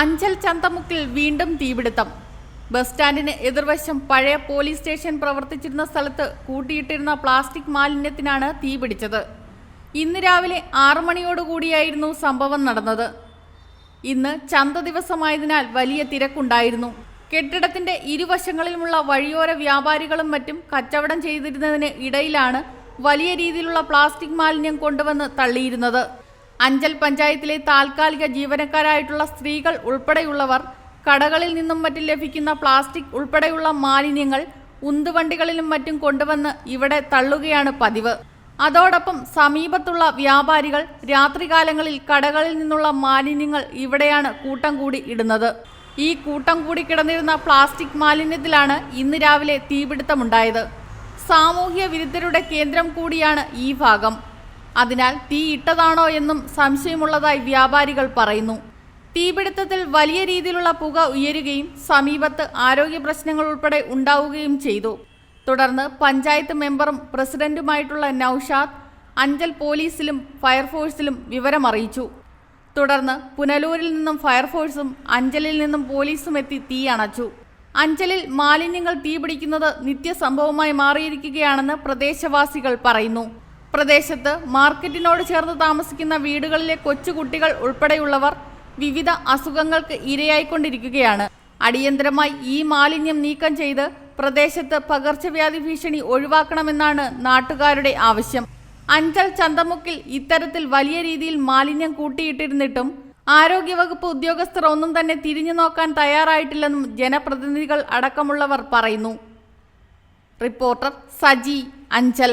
അഞ്ചൽ ചന്തമുക്കിൽ വീണ്ടും തീപിടുത്തം. ബസ് സ്റ്റാൻഡിന് എതിർവശം പഴയ പോലീസ് സ്റ്റേഷൻ പ്രവർത്തിച്ചിരുന്ന സ്ഥലത്ത് കൂട്ടിയിട്ടിരുന്ന പ്ലാസ്റ്റിക് മാലിന്യത്തിനാണ് തീപിടിച്ചത്. ഇന്ന് രാവിലെ ആറു മണിയോടുകൂടിയായിരുന്നു സംഭവം നടന്നത്. ഇന്ന് ചന്ത ദിവസമായതിനാൽ വലിയ തിരക്കുണ്ടായിരുന്നു. കെട്ടിടത്തിന്റെ ഇരുവശങ്ങളിലുമുള്ള വഴിയോര വ്യാപാരികളും മറ്റും കച്ചവടം ചെയ്തിരുന്നതിന് ഇടയിലാണ് വലിയ രീതിയിലുള്ള പ്ലാസ്റ്റിക് മാലിന്യം കൊണ്ടുവന്ന് തള്ളിയിരുന്നത്. അഞ്ചൽ പഞ്ചായത്തിലെ താൽക്കാലിക ജീവനക്കാരായിട്ടുള്ള സ്ത്രീകൾ ഉൾപ്പെടെയുള്ളവർ കടകളിൽ നിന്നും മറ്റും ലഭിക്കുന്ന പ്ലാസ്റ്റിക് ഉൾപ്പെടെയുള്ള മാലിന്യങ്ങൾ ഉന്തുവണ്ടികളിലും മറ്റും കൊണ്ടുവന്ന് ഇവിടെ തള്ളുകയാണ് പതിവ്. അതോടൊപ്പം സമീപത്തുള്ള വ്യാപാരികൾ രാത്രികാലങ്ങളിൽ കടകളിൽ നിന്നുള്ള മാലിന്യങ്ങൾ ഇവിടെയാണ് കൂട്ടം കൂടി ഇടുന്നത്. ഈ കൂട്ടം കൂടി കിടന്നിരുന്ന പ്ലാസ്റ്റിക് മാലിന്യത്തിലാണ് ഇന്ന് രാവിലെ തീപിടുത്തമുണ്ടായത്. സാമൂഹ്യ വിരുദ്ധരുടെ കേന്ദ്രം കൂടിയാണ് ഈ ഭാഗം. അതിനാൽ തീ ഇട്ടതാണോ എന്നും സംശയമുള്ളതായി വ്യാപാരികൾ പറയുന്നു. തീപിടുത്തത്തിൽ വലിയ രീതിയിലുള്ള പുക ഉയരുകയും സമീപത്ത് ആരോഗ്യ പ്രശ്നങ്ങൾ ഉൾപ്പെടെ ഉണ്ടാവുകയും ചെയ്തു. തുടർന്ന് പഞ്ചായത്ത് മെമ്പറും പ്രസിഡന്റുമായിട്ടുള്ള നൌഷാദ് അഞ്ചൽ പോലീസിലും ഫയർഫോഴ്സിലും വിവരമറിയിച്ചു. തുടർന്ന് പുനലൂരിൽ നിന്നും ഫയർഫോഴ്സും അഞ്ചലിൽ നിന്നും പോലീസും എത്തി തീ അണച്ചു. അഞ്ചലിൽ മാലിന്യങ്ങൾ തീപിടിക്കുന്നത് നിത്യസംഭവമായി മാറിയിരിക്കുകയാണെന്ന് പ്രദേശവാസികൾ പറയുന്നു. പ്രദേശത്ത് മാർക്കറ്റിനോട് ചേർന്ന് താമസിക്കുന്ന വീടുകളിലെ കൊച്ചുകുട്ടികൾ ഉൾപ്പെടെയുള്ളവർ വിവിധ അസുഖങ്ങൾക്ക് ഇരയായിക്കൊണ്ടിരിക്കുകയാണ്. അടിയന്തരമായി ഈ മാലിന്യം നീക്കം ചെയ്ത് പ്രദേശത്ത് പകർച്ചവ്യാധി ഭീഷണി ഒഴിവാക്കണമെന്നാണ് നാട്ടുകാരുടെ ആവശ്യം. അഞ്ചൽ ചന്തമുക്കിൽ ഇത്തരത്തിൽ വലിയ രീതിയിൽ മാലിന്യം കൂട്ടിയിട്ടിരുന്നിട്ടും ആരോഗ്യവകുപ്പ് ഉദ്യോഗസ്ഥർ ഒന്നും തന്നെ തിരിഞ്ഞു നോക്കാൻ തയ്യാറായിട്ടില്ലെന്നും ജനപ്രതിനിധികൾ അടക്കമുള്ളവർ പറയുന്നു. റിപ്പോർട്ടർ സജി അഞ്ചൽ.